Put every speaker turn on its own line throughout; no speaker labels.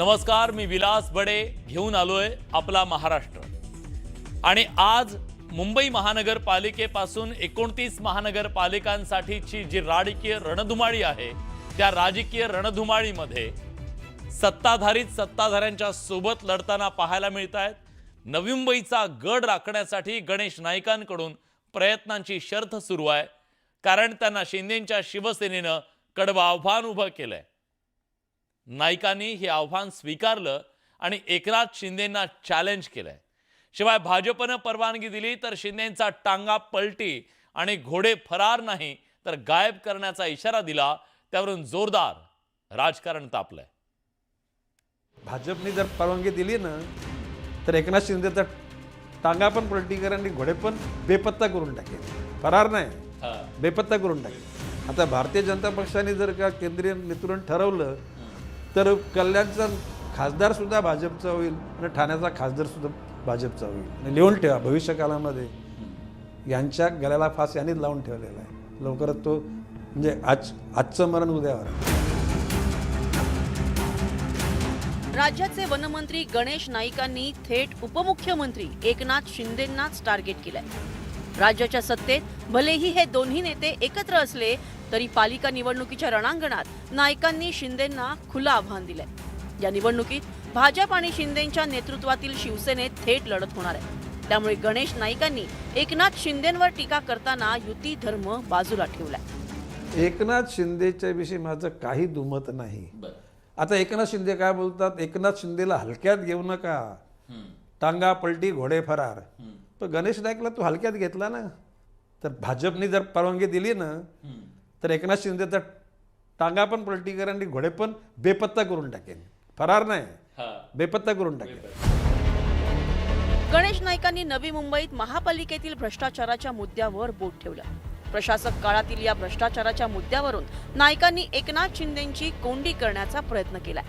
नमस्कार मी विलास बडे घेऊन आलोय आपला महाराष्ट्र. आणि आज मुंबई महानगरपालिकेपासून एकोणतीस महानगरपालिकांसाठीची जी राजकीय रणधुमाळी आहे त्या राजकीय रणधुमाळीमध्ये सत्ताधारीत सत्ताधाऱ्यांच्या सोबत लढताना पाहायला मिळत आहेत नवी मुंबईचा गड राखण्यासाठी गणेश नाईकांकडून प्रयत्नांची शर्थ सुरू आहे. कारण त्यांना शिंदेंच्या शिवसेनेनं कडवं आव्हान उभं केलंय. नाईकांनी हे आव्हान स्वीकारलं आणि एकनाथ शिंदेंना चॅलेंज केलंय. शिवाय भाजपनं परवानगी दिली तर शिंदेंचा टांगा पलटी आणि घोडे फरार नाही तर गायब करण्याचा इशारा दिला त्यावरून जोरदार राजकारण तापलंय.
भाजपने जर परवानगी दिली ना तर एकनाथ शिंदेचा टांगा पण पलटी करेल आणि घोडे पण बेपत्ता करून टाकेल फरार नाही बेपत्ता करून टाकेल आता भारतीय जनता पक्षाने जर का केंद्रीय नेतृत्व ठरवलं तर कल्याणचा खासदारसुद्धा भाजपचा होईल आणि ठाण्याचा खासदारसुद्धा भाजपचा होईल. आणि लिहून ठेवा भविष्यकालामध्ये यांच्या गळ्याला फास यांनीच लावून ठेवलेला आहे. लवकरच तो म्हणजे आज आजचं मरण उद्यावर
राज्याचे वनमंत्री गणेश नाईकांनी थेट उपमुख्यमंत्री एकनाथ शिंदेंनाच टार्गेट केलंय. राज्याच्या सत्तेत भलेही हे दोन्ही नेते एकत्र असले तरी पालिका निवडणुकीच्या रणांगणात नाईकांनी शिंदेंना खुलं आव्हान दिलंय. या निवडणुकीत भाजप आणि शिंदेच्या नेतृत्वातील शिवसेनेत थेट लढत होणार आहे. त्यामुळे गणेश नाईकांनी एकनाथ शिंदेंवर टीका करताना युती धर्म बाजूला ठेवलाय.
एकनाथ शिंदेच्या विषयी माझं काही दुमत नाही. आता एकनाथ शिंदे काय बोलतात? एकनाथ शिंदेला हलक्यात घेऊ नका. टांगा पलटी घोडे फरार. पण गणेश नाईकला तू हलक्यात घेतला ना तर भाजपने जर परवानगी दिली ना तर एकनाथ शिंदेचा टांगा पण पलटी करेल आणि घोडे पण बेपत्ता करून टाकेल फरार नाही. बेपत्ता करून टाकेल
गणेश नाईकांनी नवी मुंबईत महापालिकेतील भ्रष्टाचाराच्या मुद्द्यावर बोट ठेवलं. प्रशासक काळातील या भ्रष्टाचाराच्या मुद्द्यावरून नाईकांनी एकनाथ शिंदेची कोंडी करण्याचा प्रयत्न केलाय.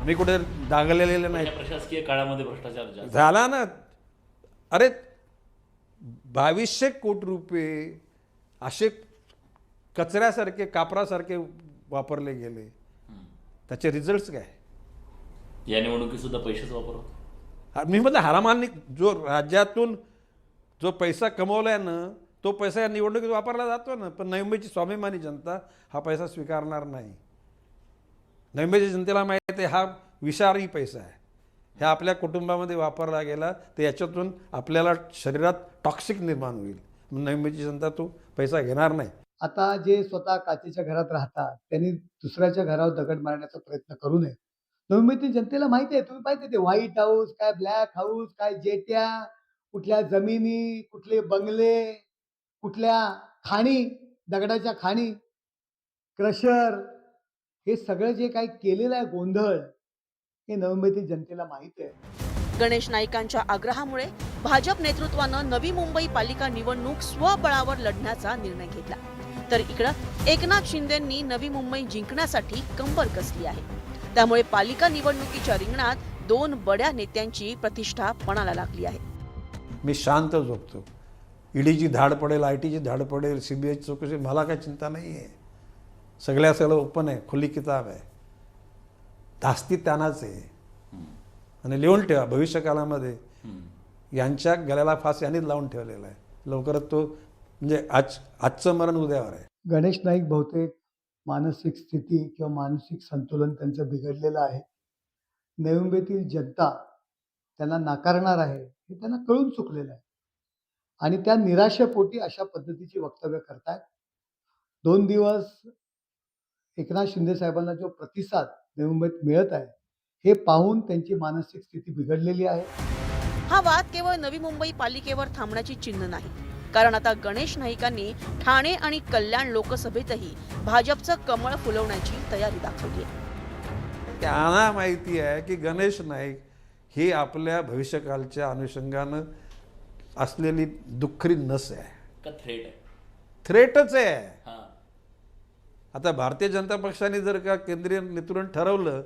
आम्ही कुठे दागलेले नाही
प्रशासकीय काळामध्ये भ्रष्टाचार
झाला ना. अरे बावीसशे कोटी रुपये असे कचऱ्यासारखे कापरासारखे वापरले गेले. त्याचे रिझल्ट काय?
या निवडणुकीत सुद्धा पैसेच वापरतो
हा, मी म्हटलं हरामांनी जो राज्यातून जो पैसा कमवलाय ना तो पैसा या निवडणुकीत वापरला जातो ना पण नवी मुंबईची स्वाभिमानी जनता हा पैसा स्वीकारणार नाही. नवी मुंबईच्या जनतेला माहिती आहे हा विषारी पैसा आहे. ह्या आपल्या कुटुंबामध्ये वापरला गेला तर याच्यातून आपल्याला शरीरात टॉक्सिक निर्माण होईल. म्हणून नवी जनता तो पैसा घेणार नाही.
आता जे स्वतः काचेच्या घरात राहतात त्यांनी दुसऱ्याच्या घरावर दगड मारण्याचा प्रयत्न करू नये. नवी जनतेला माहिती आहे तुम्ही पाहिजे ते व्हाईट हाऊस काय ब्लॅक हाऊस काय जेट्या कुठल्या जमिनी कुठले बंगले कुठल्या खाणी दगडाच्या खाणी क्रशर हे सगळं जे काही केलेलं आहे गोंधळ हे नवी मुंबईतील जनतेला माहिती आहे.
गणेश नाईकांच्या आग्रहामुळे भाजप नेतृत्वानं नवी मुंबई पालिका निवडणूक स्वबळावर लढण्याचा निर्णय घेतला. तर इकडं एकनाथ शिंदेंनी नवी मुंबई जिंकण्यासाठी कंबर कसली आहे. त्यामुळे पालिका निवडणुकीच्या रिंगणात दोन बड्या नेत्यांची प्रतिष्ठा पणाला लागली आहे.
मी शांत झोपतो. ईडीची धाड पडेल आय टीची धाड पडेल सी बी आयची चौकशी मला काही चिंता नाही आहे सगळ्या सगळं ओपन आहे खुली किताब आहे. धास्ती त्यांनाच आहे आणि लिहून ठेवा भविष्य काळामध्ये यांच्या गळ्याला फास यांनीच लावून ठेवलेला आहे. लवकरच तो म्हणजे आज आजचं मरण उद्यावर आहे.
गणेश नाईक बहुतेक मानसिक स्थिती किंवा मानसिक संतुलन त्यांचं बिघडलेलं आहे. नवी मुंबईतील जनता त्यांना नाकारणार आहे हे त्यांना कळून चुकलेलं आहे. आणि त्या निराशेपोटी अशा पद्धतीची वक्तव्य करतायत. दोन दिवस एकनाथ शिंदे साहेबांना जो प्रतिसाद नवी मुंबईत मिळत आहे. हे पाहून त्यांची मानसिक स्थिती बिघडलेली आहे.
हा वाद केवळ नवी मुंबई पालिकेवर थांबण्याची चिन्ह नाही. कारण आता गणेश नाईकांनी ठाणे आणि कल्याण लोकसभेतही भाजपचं कमळ फुलवण्याची तयारी दाखवली आहे.
त्यांना माहिती आहे की गणेश नाईक ही आपल्या भविष्यकालच्या अनुषंगानं असलेली दुःखरी नस आहे.
का थ्रेट आहे?
थ्रेटच आहे. आता भारतीय जनता पक्षाने जर का केंद्रीय नेतृत्व ठरवलं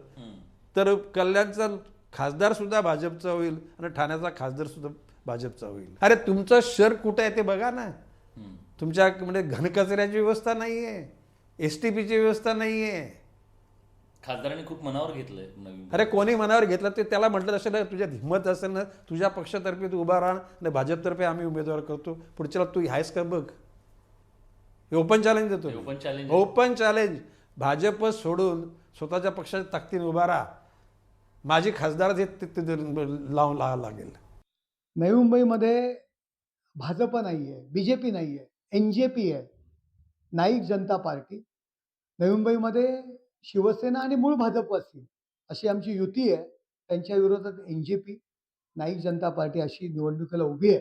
तर कल्याणचा खासदार सुद्धा भाजपचा होईल आणि ठाण्याचा खासदार सुद्धा भाजपचा होईल. अरे तुमचं शर कुठं आहे ते बघा ना. तुमच्या म्हणजे घनकचऱ्याची व्यवस्था नाही आहे एस टी पीची व्यवस्था नाही आहे
खासदारांनी खूप मनावर घेतलंय
अरे कोणी मनावर घेतलं ते त्याला म्हटलं असेल ना तुझ्यात हिंमत असेल ना तुझ्या पक्षातर्फे तू उभा राहा आणि भाजपतर्फे आम्ही उमेदवार करतो. पुढच्याला तू आहेस का बघ? ओपन चॅलेंज देतो.
Open challenge
open challenge Bhajap सोडून स्वतःच्या पक्षाच्या ताकदीने उभा राहा. माझी खासदार लावून लावा लागेल.
नवी मुंबईमध्ये भाजप नाही आहे बी जे पी नाही आहे एन जे पी आहे. नाईक जनता पार्टी. नवी मुंबईमध्ये शिवसेना आणि मूळ भाजप असतील अशी आमची युती आहे. त्यांच्या विरोधात N J P Naik Janata party अशी निवडणुकीला उभी आहे.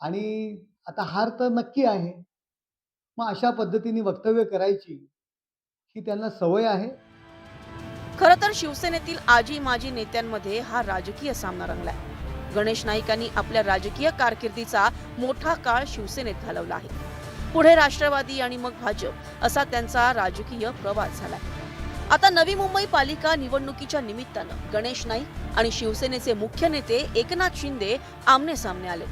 आणि आता हार तर नक्की आहे. मग अशा पद्धतीने वक्तव्य करायची ही त्यांना सवय आहे?
खर तर शिवसेनेतील आजी माजी नेत्यांमध्ये हा राजकीय सामना रंगलाय. गणेश नाईकांनी आपल्या राजकीय कारकिर्दीचा मोठा काळ शिवसेनेत घालवला आहे. पुढे राष्ट्रवादी आणि मग भाजप असा त्यांचा राजकीय प्रवास झालाय. आता नवी मुंबई पालिका निवडणुकीच्या निमित्तानं गणेश नाईक आणि शिवसेनेचे मुख्य नेते एकनाथ शिंदे आमने सामने आले.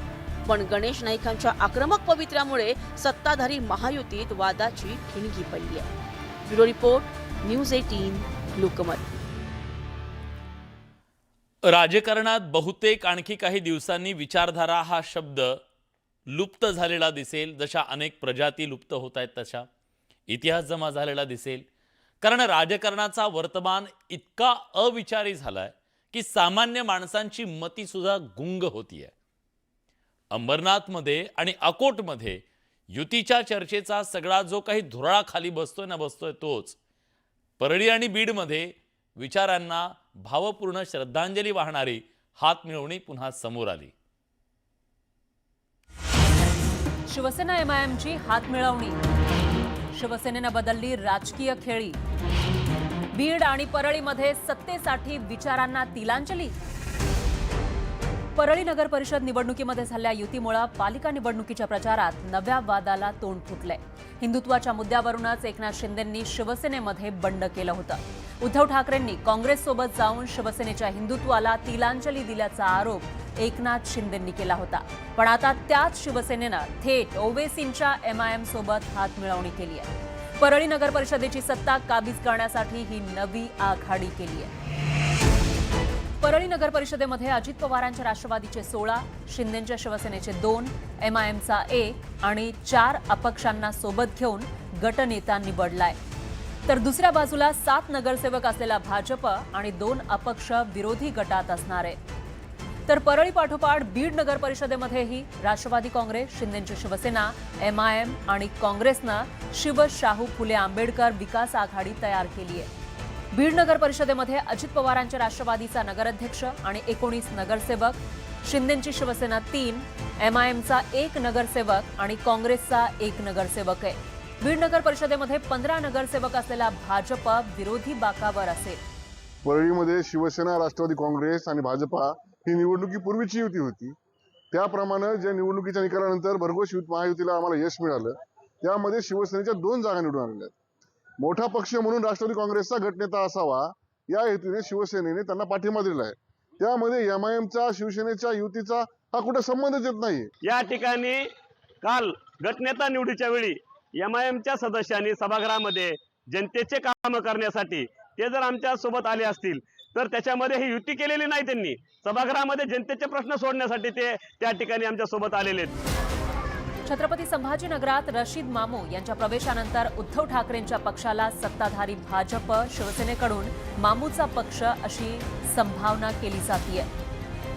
पण गणेश नाईकांच्या आक्रमक पवित्र्यामुळे सत्ताधारी महायुतीत वादाची ठिणगी पडली आहे. Bureau report news eighteen Lokmat.
राजकारणात बहुतेक आणखी काही दिवसांनी विचारधारा हा शब्द लुप्त झालेला दिसेल. जशा अनेक प्रजाती लुप्त होत आहेत तशा इतिहास जमा झालेला दिसेल. कारण राजकारणाचा वर्तमान इतका अविचारी झालाय की सामान्य माणसांची मती सुद्धा गुंग आहे अंबरनाथमध्ये आणि अकोटमध्ये युतीच्या चर्चेचा सगळा जो काही धुराळा खाली बसतोय ना बसतोय तोच. परळी आणि बीडमध्ये विचारांना भावपूर्ण श्रद्धांजली वाहणारी हात मिळवणी पुन्हा समोर आली.
शिवसेना एमआयएमची हात मिळवणी. शिवसेनेनं बदलली राजकीय खेळी. बीड आणि परळीमध्ये सत्तेसाठी विचारांना तिलांजली. परळी नगर परिषद निवडणुकीमध्ये झालेल्या युतीमुळे पालिका निवडणुकीच्या प्रचारात नव्या वादाला तोंड फुटलंय. हिंदुत्वाच्या मुद्द्यावरूनच एकनाथ शिंदेंनी शिवसेनेमध्ये बंड केलं होतं. उद्धव ठाकरेंनी काँग्रेससोबत जाऊन शिवसेनेच्या हिंदुत्वाला तिलांजली दिल्याचा आरोप एकनाथ शिंदेंनी केला होता. पण आता त्याच शिवसेनेनं थेट ओवेसींच्या एमआयएम सोबत हात मिळवणी केली आहे परळी नगर परिषदेची सत्ता काबीज करण्यासाठी ही नवी आघाडी केली आहे परळी नगर परिषदेमध्ये अजित पवारांच्या राष्ट्रवादीचे सोळा शिंदेच्या शिवसेनेचे दोन एमआयएमचा एक आणि चार अपक्षांना सोबत घेऊन गटनेता निवडलाय. तर दुसऱ्या बाजूला सात नगरसेवक असलेला भाजप आणि दोन अपक्ष विरोधी गटात असणार. आहे तर परळी पाठोपाठ बीड नगर परिषदेमध्येही राष्ट्रवादी काँग्रेस शिंदेची शिवसेना एमआयएम आणि काँग्रेसनं शिवशाहू फुले आंबेडकर विकास आघाडी तयार केली आहे बीड नगर परिषदेमध्ये अजित पवारांच्या राष्ट्रवादीचा नगराध्यक्ष आणि एकोणीस नगरसेवक शिंदेची शिवसेना तीन एमआयएमचा एक नगरसेवक आणि काँग्रेसचा एक नगरसेवक आहे. बीड नगर परिषदेमध्ये पंधरा नगरसेवक असलेला भाजप विरोधी बाकावर असेल.
परळीमध्ये शिवसेना राष्ट्रवादी काँग्रेस आणि भाजपा ही निवडणुकीपूर्वीची युती होती. त्याप्रमाणे ज्या निवडणुकीच्या निकालानंतर भरघोस महायुतीला आम्हाला यश मिळालं. त्यामध्ये शिवसेनेच्या दोन जागा निवडून आलेल्या आहेत. मोठा पक्ष म्हणून राष्ट्रवादी काँग्रेसचा गटनेता असावा या हेतूने शिवसेनेने त्यांना पाठिंबा दिला आहे. त्यामध्ये एमआयएमचा शिवसेनेच्या युतीचा हा कुठे संबंधच येत नाही
या ठिकाणी काल गटनेता निवडीच्या वेळी एम आय एमच्या सदस्यांनी सभागृहामध्ये जनतेचे काम करण्यासाठी ते जर आमच्यासोबत आले असतील तर त्याच्यामध्ये ही युती केलेली नाही त्यांनी. सभागृहामध्ये जनतेचे प्रश्न सोडण्यासाठी ते त्या ठिकाणी आमच्यासोबत आलेले आहेत.
छत्रपती संभाजीनगरात रशीद मामू यांच्या प्रवेशानंतर उद्धव ठाकरेंच्या पक्षाला सत्ताधारी भाजप शिवसेनेकडून मामूचा पक्ष अशी संभावना केली जातीय.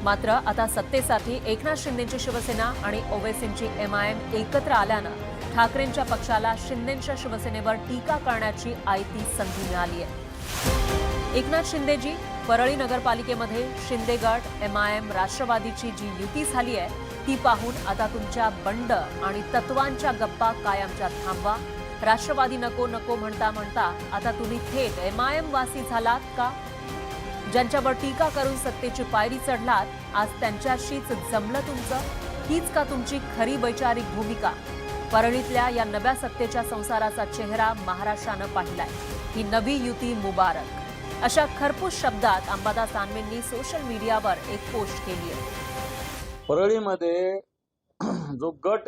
मात्र आता सत्तेसाठी एकनाथ शिंदेची शिवसेना आणि ओवेसींची एमआयएम एकत्र आल्यानं ठाकरेंच्या पक्षाला शिंदेच्या शिवसेनेवर टीका करण्याची आयती संधी मिळाली आहे एकनाथ शिंदेजी परळी नगरपालिकेमध्ये शिंदे गट एमआयएम राष्ट्रवादीची जी युती झाली आहे ती पाहून आता तुमच्या बंड आणि तत्वांच्या गप्पा कायमच्या थांबवा. राष्ट्रवादी नको नको म्हणता म्हणता आता तुम्ही थेट एमआयएम वासी झालात का? ज्यांच्यावर टीका करून सत्तेची पायरी चढलात आज त्यांच्याशीच जमलं तुमचं? हीच का तुमची खरी वैचारिक भूमिका? परळीतल्या या नव्या सत्तेच्या संसाराचा चेहरा महाराष्ट्रानं पाहिलाय. ही नवी युती मुबारक. अशा खरपूस शब्दात अंबादास दानवेंनी सोशल मीडियावर एक पोस्ट केली आहे
परळीमध्ये जो गट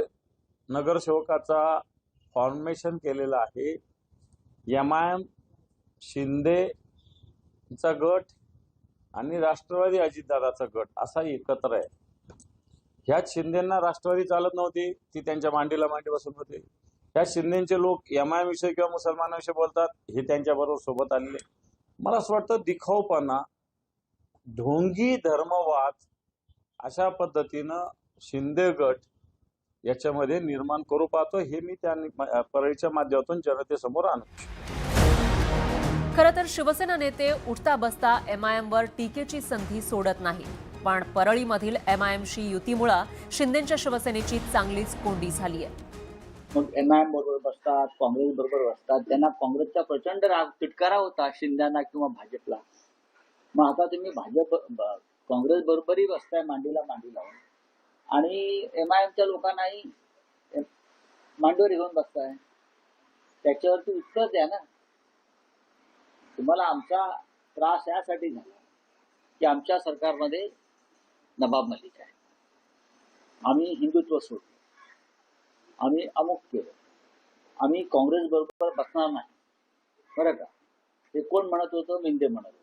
नगरसेवकाचा फॉर्मेशन केलेला आहे एम आय एम शिंदे चा गट आणि राष्ट्रवादी अजितदादाचा गट असा एकत्र आहे. ह्यात शिंदेना राष्ट्रवादी चालत नव्हती ती त्यांच्या मांडीला मांडी बसून होते. ह्या शिंदेचे लोक एम आय विषयी किंवा मुसलमानाविषयी बोलतात हे त्यांच्या बरोबर सोबत आणले मला असं वाटतं दिखाऊपणा ढोंगी धर्मवाद अशा पद्धतीनं शिंदे गट याच्यामध्ये निर्माण करू पाहतो. हे मी त्या परळीच्या माध्यमातून जनतेसमोर आणतो
खरं तर शिवसेना नेते उठता बसता एमआयएमवर टीकेची संधी सोडत नाही पण परळीमधील एमआयएमशी युतीमुळे शिंदेच्या शिवसेनेची चांगलीच कोंडी झाली आहे
मग एम आय एम बरोबर बसतात काँग्रेस बरोबर बसतात त्यांना काँग्रेसचा प्रचंड राग तिटकारा होता शिंद्यांना किंवा भाजपला. मग आता तुम्ही भाजप ब- काँग्रेस बरोबरही बसताय मांडीला मांडी लावून. आणि एम आय एमच्या लोकांनाही मांडीवर घेऊन बसताय. त्याच्यावरती उत्तर द्या ना. तुम्हाला आमचा त्रास यासाठी झाला की आमच्या सरकारमध्ये नवाब मलिक आहे. आम्ही हिंदुत्व सोडलो आम्ही अमुक केलं. आम्ही काँग्रेस बरोबर बसणार नाही. बरं का? ते कोण म्हणत होतं? मिंदे म्हणत होते.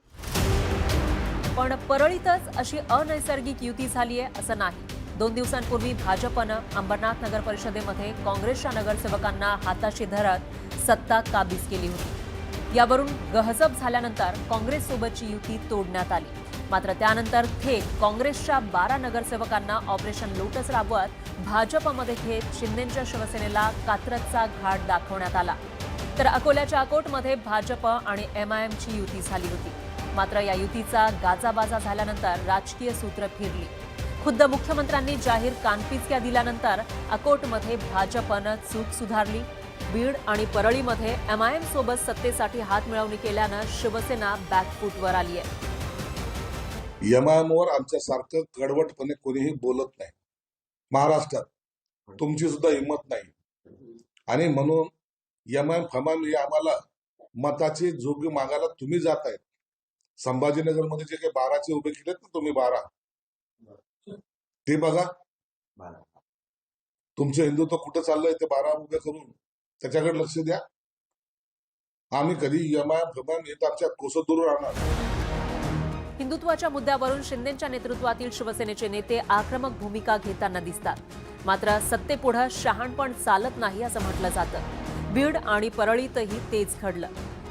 पण परळीतच अशी अनैसर्गिक युती झाली आहे असं नाही. दोन दिवसांपूर्वी भाजपनं अंबरनाथ नगर परिषदेमध्ये काँग्रेसच्या नगरसेवकांना हाताशी धरत सत्ता काबीज केली होती. यावरून गहजब झाल्यानंतर काँग्रेससोबतची युती तोडण्यात आली. मात्र त्यानंतर थेट काँग्रेसच्या बारा नगरसेवकांना ऑपरेशन लोटस राबवत भाजपमध्ये घेत शिंदेच्या शिवसेनेला कात्रजचा घाट दाखवण्यात आला. तर अकोल्याच्या अकोटमध्ये भाजप आणि एमआयएमची युती झाली होती. मात्र या युतीचा गाजाबाजा झाल्यानंतर राजकीय सूत्र फिरली. खुद्द मुख्यमंत्र्यांनी जाहीर कानपिचक्या दिल्यानंतर अकोटमध्ये भाजपनं चूक सुधारली. बीड आणि परळीमध्ये एमआयएम सोबत सत्तेसाठी हात मिळवणी केल्यानं शिवसेना बॅकफूटवर आली आहे.
एमआयएमवर आमच्यासारखं कडवटपणे कोणीही बोलत नाही. महाराष्ट्रात तुमची सुद्धा हिंमत नाही. आणि म्हणून एमआयएम फमायम हे आम्हाला मताची जोगी मागायला तुम्ही जात आहेत संभाजीनगरमध्ये जे काही बाराचे उभे केलेत ना तुम्ही बारा. ते बघा. तुमचं हिंदुत्व कुठं चाललंय ते बारा उभे करून त्याच्याकडे लक्ष द्या. आम्ही कधी एमआयएम फमाम येत आमच्या कोसत दूर राहणार?
हिंदुत्वाच्या मुद्द्यावरून शिंदेच्या नेतृत्वातील शिवसेनेचे नेते आक्रमक भूमिका घेताना दिसतात. मात्र सत्तेपुढं शहाणपण चालत नाही असं म्हटलं जातं. बीड आणि परळीतही तेच घडलं.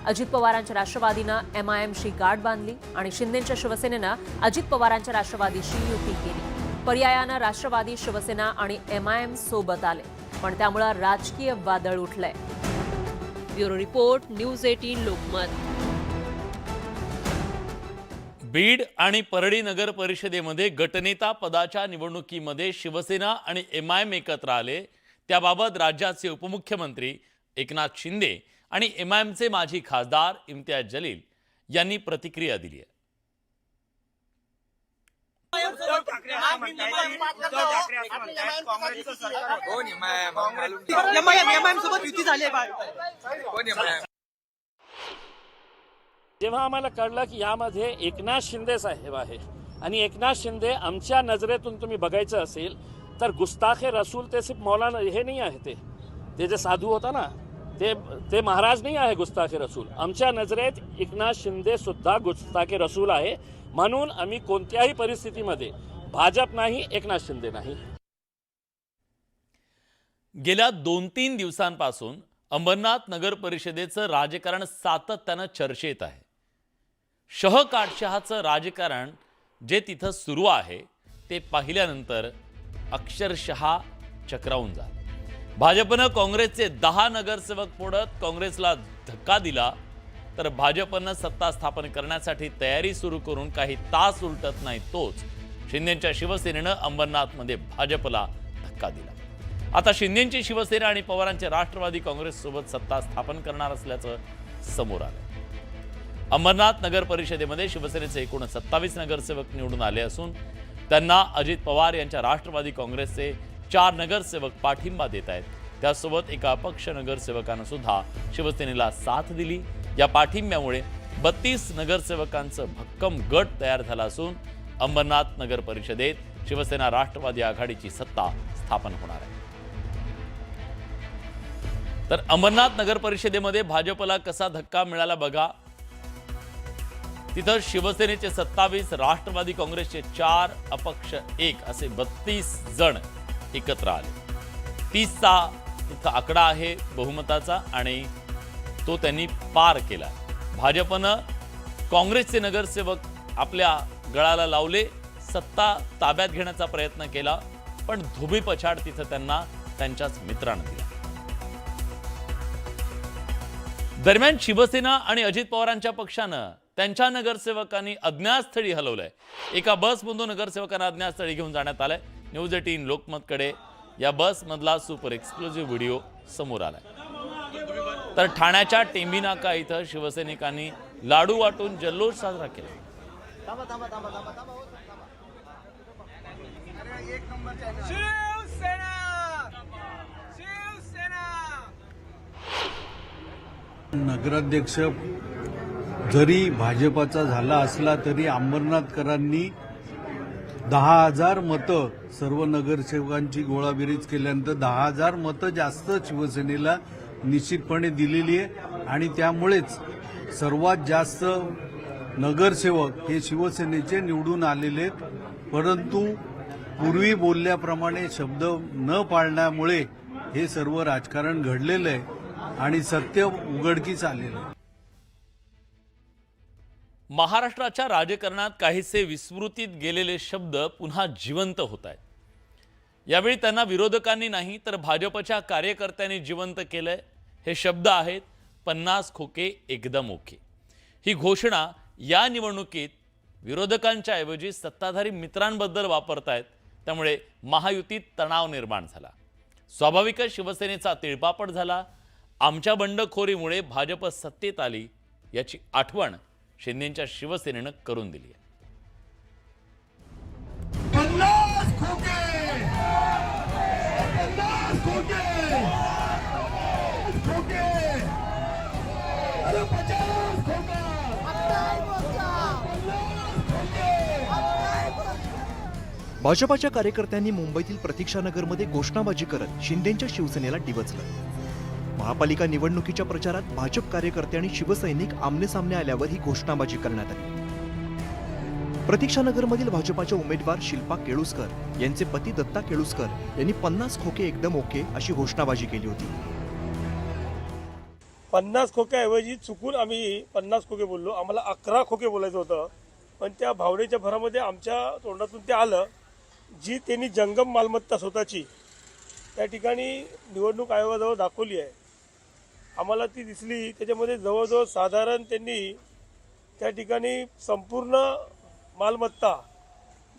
अजित पवारांच्या राष्ट्रवादीनं एमआयएमशी गाठ बांधली आणि शिंदेच्या शिवसेनेनं अजित पवारांच्या राष्ट्रवादीशी युती केली. पर्यायानं राष्ट्रवादी शिवसेना आणि एमआयएम सोबत आले पण त्यामुळं राजकीय वादळ उठलंय.
Bureau report news eighteen Lokmat.
Beed आणि परळी नगर परिषदेमध्ये गटनेता पदाच्या निवडणुकीमध्ये शिवसेना आणि एम आय एम एकत्र आले. त्याबाबत राज्याचे उपमुख्यमंत्री एकनाथ शिंदे आणि एम आय एमचे माजी खासदार इम्तियाज जलील यांनी प्रतिक्रिया दिली आहे.
जेव्हा आम्हाला कळलं की यामध्ये एकनाथ शिंदे साहेब आहे आणि एकनाथ शिंदे आमच्या नजरेतून तुम्ही बघायचं असेल तर गुस्ताखे रसूल ते सिर्फ मौलाना हे नाही आहे ते. ते जे साधू होता ना ते ते महाराज नाही आहे गुस्ताखे रसूल. आमच्या नजरेत एकनाथ शिंदे सुद्धा गुस्ताखे रसूल आहे. म्हणून आम्ही कोणत्याही परिस्थितीमध्ये भाजप नाही एकनाथ शिंदे नाही.
गेल्या दोन तीन दिवसांपासून अंबरनाथ नगर परिषदेचं राजकारण सातत्यानं चर्चेत आहे. शह काटशहाचं राजकारण जे तिथं सुरू आहे ते पाहिल्यानंतर अक्षरशः चक्रावून जात. भाजपनं काँग्रेसचे दहा नगरसेवक फोडत काँग्रेसला धक्का दिला तर भाजपनं सत्ता स्थापन करण्यासाठी तयारी सुरू करून काही तास उलटत नाही तोच शिंदेच्या शिवसेनेनं अंबरनाथमध्ये भाजपला धक्का दिला. आता शिंदेची शिवसेना आणि पवारांचे राष्ट्रवादी काँग्रेससोबत सत्ता स्थापन करणार असल्याचं समोर आलं अंबरनाथ नगर परिषदेमध्ये शिवसेनेचे एकूण सत्तावीस नगरसेवक निवडून आले असून त्यांना अजित पवार यांच्या राष्ट्रवादी काँग्रेसचे चार नगरसेवक पाठिंबा देत आहेत. त्यासोबत एका अपक्ष नगरसेवकानं सुद्धा शिवसेनेला साथ दिली. या पाठिंब्यामुळे बत्तीस नगरसेवकांचं भक्कम गट तयार झाला असून अंबरनाथ नगर परिषदेत शिवसेना राष्ट्रवादी आघाडीची सत्ता स्थापन होणार आहे. तर अंबरनाथ नगर परिषदेमध्ये भाजपला कसा धक्का मिळाला बघा. तिथं शिवसेनेचे सत्तावीस राष्ट्रवादी काँग्रेसचे चार अपक्ष एक असे बत्तीस जण एकत्र आले. तीसचा तिथं आकडा आहे बहुमताचा आणि तो त्यांनी पार केला. भाजपनं काँग्रेसचे नगरसेवक आपल्या गळाला लावले सत्ता ताब्यात घेण्याचा प्रयत्न केला पण धुबी पछाड तिथं त्यांना त्यांच्याच मित्रानं दिला. दरम्यान शिवसेना आणि अजित पवारांच्या पक्षानं त्यांच्या नगरसेवकांनी अज्ञातस्थळी हलवलंय. एका बसमधून नगरसेवकांना अज्ञातस्थळी घेऊन जाण्यात आलंय. न्यूज एटीन लोकमतकडे या बसमधला सुपर एक्सक्लुझिव्ह व्हिडिओ समोर आलाय. तर ठाण्याच्या टेंबिनाका इथं शिवसैनिकांनी लाडू वाटून जल्लोष साजरा केला.
नगराध्यक्ष जरी भाजपाचा झाला असला तरी अंबरनाथकरांनी दहा हजार मतं सर्व नगरसेवकांची गोळाबेरीज केल्यानंतर दहा हजार मतं जास्त शिवसेनेला निश्चितपणे दिलेली आहे. आणि त्यामुळेच सर्वात जास्त नगरसेवक हे शिवसेनेचे निवडून आलेले आहेत. परंतु पूर्वी बोलल्याप्रमाणे शब्द न पाळण्यामुळे हे सर्व राजकारण घडलेलं आहे. आणि सत्य उघडकीस आलेलं आहे.
महाराष्ट्राच्या राजकारणात काहीसे विस्मृतीत गेलेले शब्द पुन्हा जिवंत होत आहेत. यावेळी त्यांना विरोधकांनी नाही तर भाजपच्या कार्यकर्त्यांनी जिवंत केलंय. हे शब्द आहेत पन्नास खोके एकदम ओके. ही घोषणा या निवडणुकीत विरोधकांच्या ऐवजी सत्ताधारी मित्रांबद्दल वापरतायत. त्यामुळे महायुतीत तणाव निर्माण झाला. स्वाभाविकच शिवसेनेचा तिळपापड झाला. आमच्या बंडखोरीमुळे भाजप सत्तेत आली याची आठवण शिंदेच्या शिवसेनेनं करून दिली आहे.
भाजपाच्या कार्यकर्त्यांनी मुंबईतील प्रतीक्षानगरमध्ये घोषणाबाजी करत शिंदेच्या शिवसेनेला डिवचलं. महापालिका निवडणुकीच्या प्रचारात भाजप कार्यकर्ते आणि शिवसैनिक आमनेसामने आल्यावर ही घोषणाबाजी करण्यात आली. प्रतीक्षानगरमधील भाजपाच्या उमेदवार शिल्पा केळुसकर यांचे पती दत्ता केळुसकर यांनी पन्नास खोके एकदम ओके अशी घोषणाबाजी केली होती.
पन्नास खोक्याऐवजी चुकून आम्ही पन्नास खोके बोललो. आम्हाला अकरा खोके बोलायचं होतं. पण त्या भावनेच्या भरामध्ये आमच्या तोंडातून ते आलं. जी त्यांनी जंगम मालमत्ता स्वतःची त्या ठिकाणी निवडणूक आयोगाजवळ दाखवली आहे. आम्हाला ती दिसली. त्याच्यामध्ये जवळजवळ साधारण त्यांनी त्या ठिकाणी संपूर्ण मालमत्ता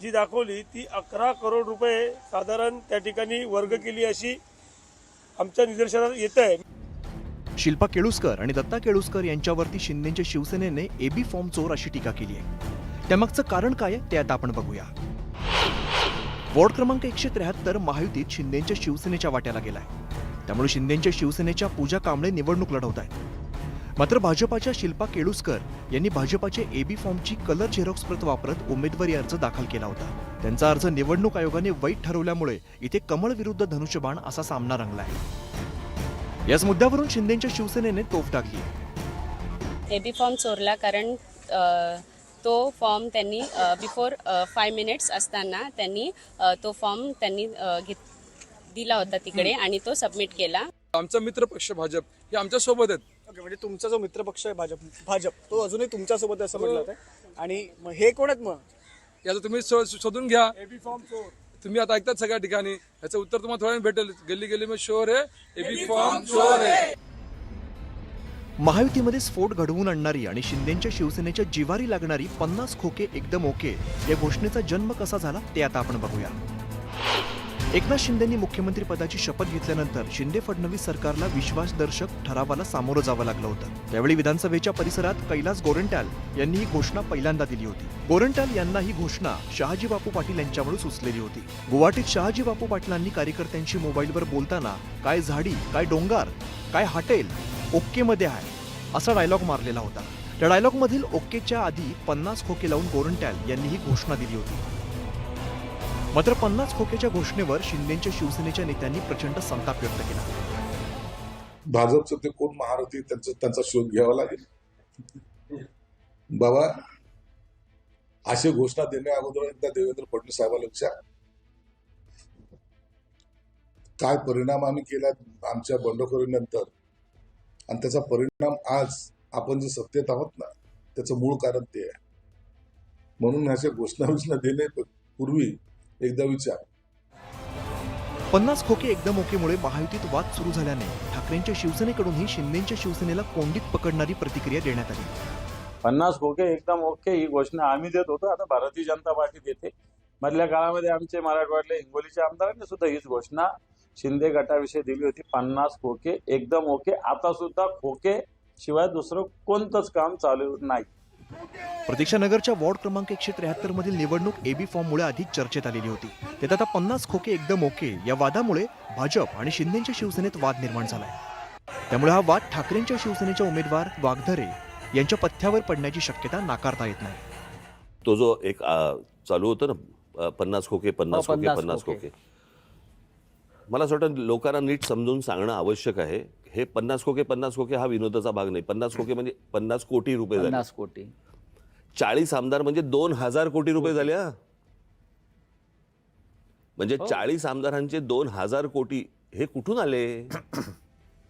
जी दाखवली ती अकरा करोड रुपये साधारण त्या ठिकाणी वर्ग केली अशी आमच्या निदर्शनात येत आहे
शिल्पा केळुसकर आणि दत्ता केळुसकर यांच्यावरती शिंदेच्या शिवसेनेने एबी फॉर्म चोर अशी टीका केली आहे. त्यामागचं कारण काय आहे ते आता आपण बघूया. वॉर्ड क्रमांक एकशे त्र्याहत्तर महायुतीत शिंदेच्या शिवसेनेच्या वाट्याला गेलाय. त्यामुळे शिंदेच्या शिवसेनेच्या पूजा कांबळे निवडणूक लढवत आहेत मात्र भाजपाच्या शिल्पा केळुसकर यांनी भाजपाचे एबी फॉर्मची कलर झेरॉक्स प्रत वापरत उमेदवारी अर्ज दाखल केला होता. त्यांचा अर्ज निवडणूक आयोगाने वाईट ठरवल्यामुळे इथे कमळ विरुद्ध धनुष्यबाण असा सामना रंगला आहे याच मुद्द्यावरून शिंदेच्या शिवसेनेने तोफ टाकली.
एबी फॉर्म चोरला कारण तो फॉर्म त्यांनी बिफोर फाय मिनिट्स असताना त्यांनी तो फॉर्म त्यांनी घेत दिला होता तिकडे आणि तो सबमिट केला.
आमचा मित्र पक्ष भाजप हे आमच्यासोबत आहेत. ओके म्हणजे तुमचा जो मित्र पक्ष आहे भाजप भाजप तो अजूनही तुमच्यासोबत आहे असं म्हटलं होतं आणि मग हे कोण आहेत मग?
याचं तुम्ही शो- शोधून घ्या. तुम्ही आता ऐकतात सगळ्या ठिकाणी. याचं उत्तर तुम्हाला थोड्या वेळाने भेटेल. गल्ली गल्ली में शोर आहे एबी फॉर्म शोर आहे.
महायुतीमध्ये स्फोट घडवून आणणारी आणि शिंदेच्या शिवसेनेच्या जिवारी लागणारी पन्नास खोके एकदम ओके या घोषणेचा जन्म कसा झाला ते आता आपण बघूया. एकनाथ शिंदेंनी मुख्यमंत्रीपदाची शपथ घेतल्यानंतर शिंदे फडणवीस सरकारला विश्वासदर्शक ठरावाला सामोरं जावं लागलं होतं. त्यावेळी विधानसभेच्या परिसरात कैलास गोरंट्याल यांनी ही घोषणा पहिल्यांदा दिली होती. गोरंट्याल यांना ही घोषणा शहाजी बापू पाटील यांच्यामुळे सुचलेली होती. गुवाहाटीत शहाजी बापू पाटलांनी कार्यकर्त्यांशी मोबाईलवर बोलताना काय झाडी काय डोंगर काय हॉटेल ओक्केमध्ये आहे असा डायलॉग मारलेला होता. त्या डायलॉगमधील ओक्केच्या ओकेच्या आधी पन्नास खोके लावून गोरंट्याल यांनी ही घोषणा दिली होती. मात्र पन्नास खोक्याच्या घोषणेवर शिंदेच्या शिवसेनेच्या नेत्यांनी प्रचंड संताप व्यक्त केला.
भाजपचं ते कोण महारथी त्यांचा त्यांचा शोध घ्यावा लागेल. बाबा अशी घोषणा देण्या अगोदर एकदा देवेंद्र फडणवीस साहेबांना विचार काय परिणाम आम्ही केला आमच्या बंडखोरीनंतर? आणि त्याचा परिणाम आज आपण जे सत्तेत आहोत ना त्याचं मूळ कारण ते आहे. म्हणून अशा घोषणा घोषणा देणे पूर्वी एकदा विचार.
पन्नास खोके एकदम ओकेमुळे महायुतीत वाद सुरू झाल्याने ठाकरेंच्या शिवसेनेकडूनही शिंदेच्या शिवसेनेला कोंडीत पकडणारी प्रतिक्रिया देण्यात आली.
पन्नास खोके एकदम ओके ही घोषणा आम्ही देत होतो. आता भारतीय जनता पार्टी देते. मधल्या काळामध्ये आमचे मराठवाडले हिंगोलीच्या आमदारांनी सुद्धा हीच घोषणा शिंदे गटाविषयी दिली होती. पन्नास खोके एकदम ओके आता सुद्धा खोके शिवाय दुसरं कोणतंच काम चालू नाही.
प्रतीक्षानगरच्या वॉर्ड क्रमांक एकशे त्र्याहत्तर मधील निवडणूक एबी फॉर्ममुळे आधी चर्चेत आलेली होती. त्यात आता पन्नास खोके एकदम ओके या वादामुळे भाजप आणि शिंदेच्या शिवसेनेत वाद निर्माण झालाय. त्यामुळे हा वाद ठाकरेंच्या शिवसेनेच्या उमेदवार वागधरे यांच्या पथ्यावर पडण्याची शक्यता नाकारता येत नाही.
तो जो एक चालू होतं ना अ, पन्नास खोके पन्नास
हो,
खोके
पन्नास. खोके.
मला असं वाटतं लोकांना नीट समजून सांगणं आवश्यक आहे. हे पन्नास खोके पन्नास खोके हा विनोदाचा भाग नाही. पन्नास खोके म्हणजे पन्नास कोटी रुपये झाले.
पन्नास कोटी.
चाळीस आमदार म्हणजे दोन हजार कोटी रुपये झाले हा. म्हणजे
हो.
चाळीस आमदारांचे दोन हजार कोटी हे कुठून आले?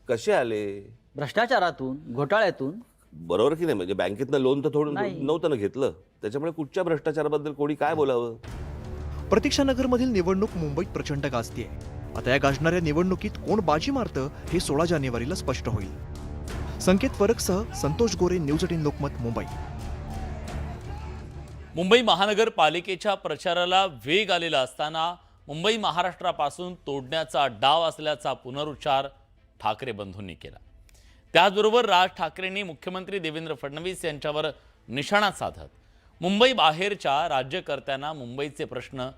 कसे आले?
भ्रष्टाचारातून घोटाळ्यातून.
बरोबर की नाही? म्हणजे बँकेतनं लोन तर थोडं
नाही.
नव्हतं ना घेतलं. त्याच्यामुळे कुठच्या भ्रष्टाचाराबद्दल कोणी काय बोलावं?
प्रतीक्षानगरमधील निवडणूक मुंबईत प्रचंड गाजतीये. आता या गाजणाऱ्या निवडणुकीत कोण बाजी मारतं हे सोळा जानेवारीला स्पष्ट होईल. संकेत फरकसह संतोष गोरे न्यूज एटीन लोकमत मुंबई.
मुंबई महानगरपालिकेच्या प्रचाराला वेग आलेला असताना मुंबई महाराष्ट्रापासून तोडण्याचा डाव असल्याचा पुनरुच्चार ठाकरे बंधूंनी केला. त्याचबरोबर राज ठाकरेंनी मुख्यमंत्री देवेंद्र फडणवीस यांच्यावर निशाणा साधत. मुंबई बाहेरच्या राज्यकर्त्यांना मुंबईचे प्रश्न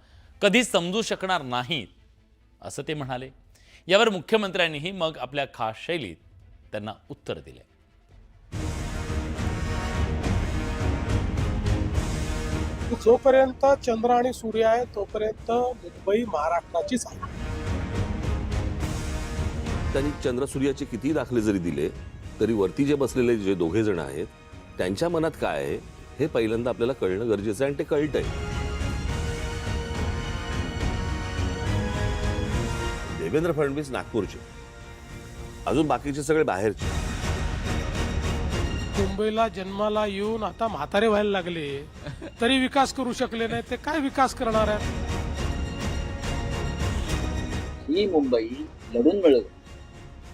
कधी समजू शकणार नाहीत. असं ते म्हणाले. यावर मुख्यमंत्र्यांनीही मग आपल्या खास शैलीत त्यांना उत्तर दिले.
जोपर्यंत चंद्र आणि सूर्य आहे तोपर्यंत मुंबई महाराष्ट्राचीच आहे
त्यांनी चंद्रसूर्याचे किती दाखले जरी दिले तरी वरती जे बसलेले जे दोघे जण आहेत त्यांच्या मनात काय आहे हे पहिल्यांदा आपल्याला कळणं गरजेचं आहे आणि ते कळतंय. देवेंद्र फडणवीस नागपूरचे. अजून बाकीचे सगळे बाहेरचे.
मुंबईला जन्माला येऊन आता म्हातारे व्हायला लागले. तरी विकास करू शकले नाही ते काय विकास करणार आहे
ही मुंबई लढून मिळवली.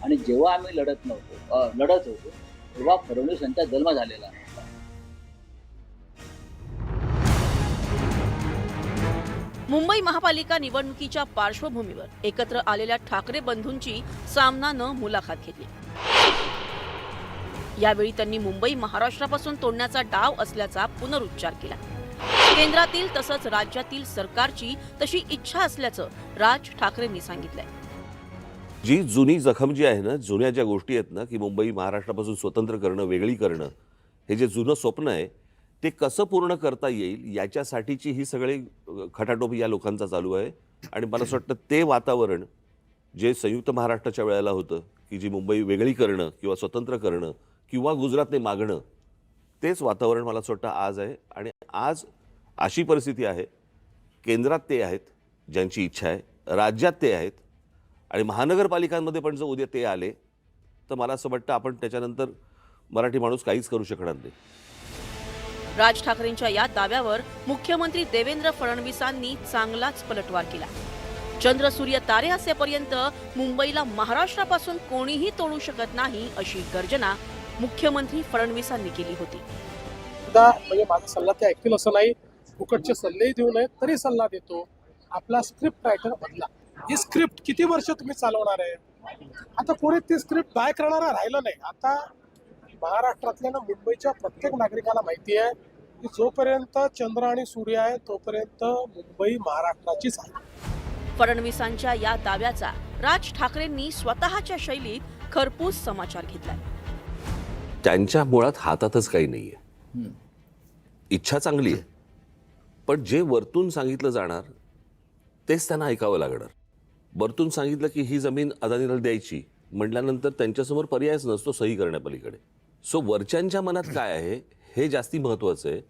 आणि जेव्हा आम्ही लढत नव्हतो अ, लढत होतो तेव्हा फडणवीस यांचा जन्म झालेला. आहे.
मुंबई महापालिका निवडणुकीच्या पार्श्वभूमीवर एकत्र आलेल्या ठाकरे बंधूंची सामनानं मुलाखत घेतली. यावेळी त्यांनी मुंबई महाराष्ट्रापासून तोडण्याचा डाव असल्याचा पुनरुच्चार केला. केंद्रातील तसंच राज्यातील सरकारची तशी इच्छा असल्याचं राज ठाकरेंनी सांगितलंय.
जी जुनी जखम जी आहे ना जुन्या ज्या गोष्टी आहेत ना की मुंबई महाराष्ट्रापासून स्वतंत्र करणं वेगळी करणं हे जे जुनं स्वप्न आहे ते कसं पूर्ण करता येईल याच्यासाठीची ही सगळी खटाटोप या लोकांचा चालू आहे. आणि मला असं वाटतं ते वातावरण जे संयुक्त महाराष्ट्राच्या वेळेला होतं की जी मुंबई वेगळी करणं किंवा स्वतंत्र करणं किंवा गुजरातने मागणं तेच वातावरण मला असं वाटतं आज आहे. आणि आज अशी परिस्थिती आहे केंद्रात ते आहेत ज्यांची इच्छा आहे राज्यात ते आहेत आणि महानगरपालिकांमध्ये पण जर उद्या ते आले तर मला असं वाटतं आपण त्याच्यानंतर मराठी माणूस काहीच करू शकणार नाही.
राज ठाकरेंच्या या दाव्यावर मुख्यमंत्री देवेंद्र फडणवीसांनी चांगलाच पलटवार केला. चंद्र सूर्य तारे असेपर्यंत मुंबईला महाराष्ट्रापासून कोणीही तोडू शकत नाही अशी गर्जना मुख्यमंत्री फडणवीसांनी केली होती.
म्हणजे माझा सल्ला ते ऐकतील असं नाही फुकटचे सल्लेही देऊ नये तरी सल्ला देतो. आपला स्क्रिप्ट रायटर बदला. ही स्क्रिप्ट किती वर्ष तुम्ही चालवणार आहे? आता कोणी ती स्क्रिप्ट बाय करणारा राहिलं नाही. आता महाराष्ट्रातल्या ना मुंबईच्या प्रत्येक नागरिकाला माहिती आहे की जोपर्यंत चंद्र आणि सूर्य आहे तोपर्यंत मुंबई महाराष्ट्राचीच आहे.
फडणवीसांच्या या दाव्याचा राज ठाकरेंनी स्वतःच्या शैलीत खरपूस समाचार घेतलाय.
त्यांच्या मुळात हातातच काही नाही आहे इच्छा चांगली आहे पण जे वरतून सांगितलं जाणार तेच त्यांना ऐकावं लागणार. वरतून सांगितलं की ही जमीन अदानीला द्यायची म्हटल्यानंतर त्यांच्यासमोर पर्यायच नसतो सही करण्यापलीकडे. सो वरच्यांच्या मनात काय आहे हे जास्ती महत्त्वाचं आहे.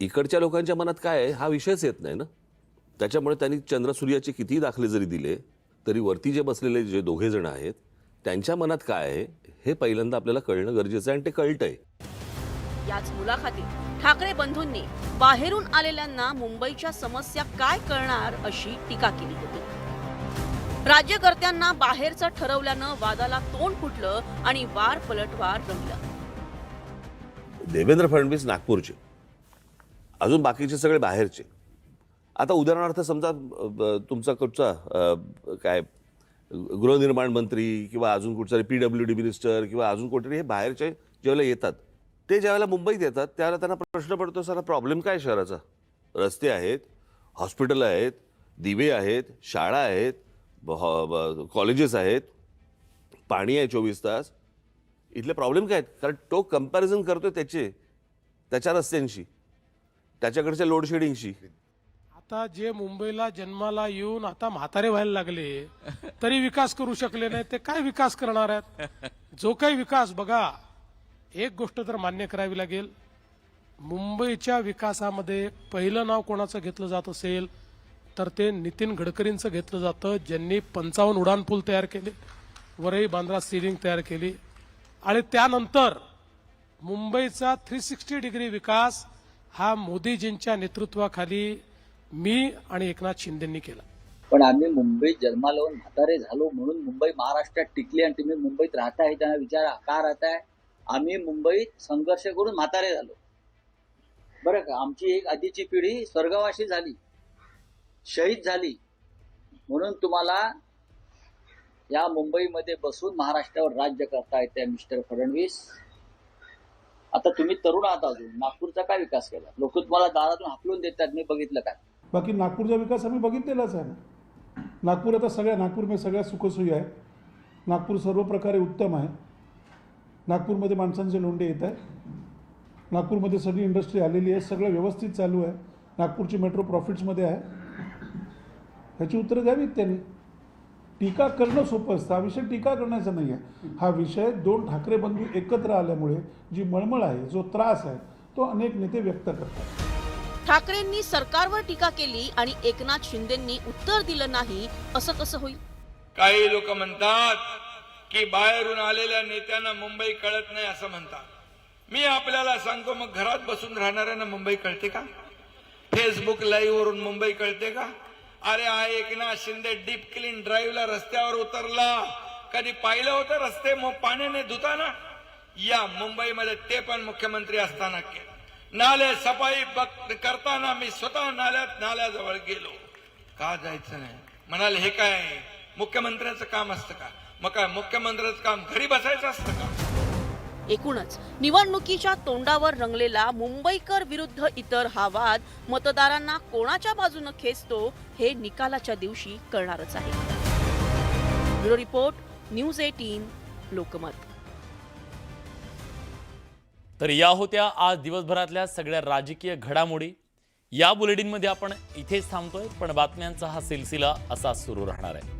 इकडच्या लोकांच्या मनात काय आहे हा विषयच येत नाही ना. त्याच्यामुळे त्यांनी चंद्रसूर्याचे कितीही दाखले जरी दिले तरी वरती जे बसलेले जे दोघे जण आहेत त्यांच्या मनात काय आहे हे पहिल्यांदा आपल्याला कळणं गरजेचं आहे आणि ते कळतंय.
याच मुलाखतीत ठाकरे बंधूंनी बाहेरून आलेल्यांना मुंबईच्या समस्या काय कळणार अशी टीका केली होती. राज्यकर्त्यांना बाहेरचं ठरवल्यानं वादाला तोंड फुटलं आणि वार पलटवार रंगलं.
देवेंद्र फडणवीस नागपूरचे. अजून बाकीचे सगळे बाहेरचे. आता उदाहरणार्थ समजा ब- तुमचा कुठचा काय गृहनिर्माण मंत्री किंवा अजून कुठचा पी डब्ल्यू डी मिनिस्टर किंवा अजून कुठेतरी हे बाहेरचे ज्यावेळेला येतात ते ज्यावेळेला मुंबईत येतात त्यावेळेला त्यांना प्रश्न पडतो सारा प्रॉब्लेम काय शहराचा? रस्ते आहेत हॉस्पिटल आहेत दिवे आहेत शाळा आहेत कॉलेजेस आहेत पाणी आहे चोवीस तास इथले प्रॉब्लेम काय आहेत? कारण तो कंपॅरिझन करतोय त्याचे त्याच्या रस्त्यांशी त्याच्याकडच्या लोडशेडिंगशी
आता जे मुंबईला जन्माला येऊन आता म्हातारे व्हायला लागले तरी विकास करू शकले नाही ते काय विकास करणार आहेत? जो काही विकास बघा एक गोष्ट तर मान्य करावी लागेल. मुंबईच्या विकासामध्ये पहिलं नाव कोणाचं घेतलं जात असेल तर ते नितीन गडकरींचं घेतलं जातं ज्यांनी पंचावन्न उड्डाणपूल तयार केले वरही बांद्रा सिलिंग तयार केली. आणि त्यानंतर मुंबईचा थ्री सिक्स्टी डिग्री विकास हा मोदीजींच्या नेतृत्वाखाली मी आणि एकनाथ शिंदेंनी केला.
पण आम्ही मुंबईत जन्माला म्हातारे झालो म्हणून मुंबई महाराष्ट्रात टिकली आणि तुम्ही मुंबईत राहताय त्यांना विचार का राहताय आम्ही मुंबईत संघर्ष करून म्हातारे झालो. बरं का? आमची एक आधीची पिढी स्वर्गवाशी झाली शहीद झाली म्हणून तुम्हाला या मुंबईमध्ये बसून महाराष्ट्रावर राज्य करता येते मिस्टर फडणवीस. आता तुम्ही तरुण आहात अजून. नागपूरचा काय विकास केला? लोक तुम्हाला दारातून हाकलून देतात. मी बघितलं काय?
बाकी नागपूरचा विकास आम्ही बघितलेलाच आहे ना. नागपूर आता सगळ्या नागपूरमध्ये सगळ्या सुखसोयी आहे नागपूर सर्व प्रकारे उत्तम आहे. नागपूरमध्ये माणसांचे लोंढे येत आहे नागपूरमध्ये सगळी इंडस्ट्री आलेली आहे. सगळं व्यवस्थित चालू आहे. नागपूरची मेट्रो प्रॉफिट्समध्ये आहे. ह्याची उत्तरं द्यावीत त्यांनी. टीका करणं सोपं असतं. हा विषय टीका करण्याचा नाही आहे हा विषय दोन ठाकरे बंधू एकत्र आल्यामुळे जी मळमळ आहे जो त्रास आहे तो अनेक नेते व्यक्त करतात.
ठाकरेंनी सरकारवर टीका केली आणि एकनाथ शिंदेंनी उत्तर दिलं नाही असं कसं होईल?
काही लोक म्हणतात की बाहेरून आलेल्या नेत्यांना मुंबई कळत नाही असं म्हणतात. मी आपल्याला सांगतो मग घरात बसून राहणाऱ्यांना मुंबई कळते का? फेसबुक लाईव्ह वरून मुंबई कळते का? अरे हा एकनाथ शिंदे डीप क्लीन ड्राईव्हला रस्त्यावर उतरला. कधी पाहिलं होतं रस्ते मग पाण्याने धुताना? या मुंबईमध्ये ते पण मुख्यमंत्री असताना केलं. नाले सफाई बघ- करताना मी स्वतः नाल्यात नाल्याजवळ गेलो. का जायचं नाही? म्हणाले हे काय? मुख्यमंत्र्याचं काम असतं का? मग काय मुख्यमंत्र्याचं काम घरी बसायचं असतं का?
एकूणच निवडणुकीच्या तोंडावर रंगलेला मुंबईकर विरुद्ध इतर हा वाद मतदारांना कोणाच्या बाजूनं खेचतो हे निकालाच्या दिवशी कळणारच आहे. Bureau report news eighteen Lokmat.
तर या होत्या आज दिवसभरातल्या सगळ्या राजकीय घडामोडी. या बुलेटिनमध्ये आपण इथेच थांबतोय पण बातम्यांचा हा सिलसिला असा सुरू राहणार आहे.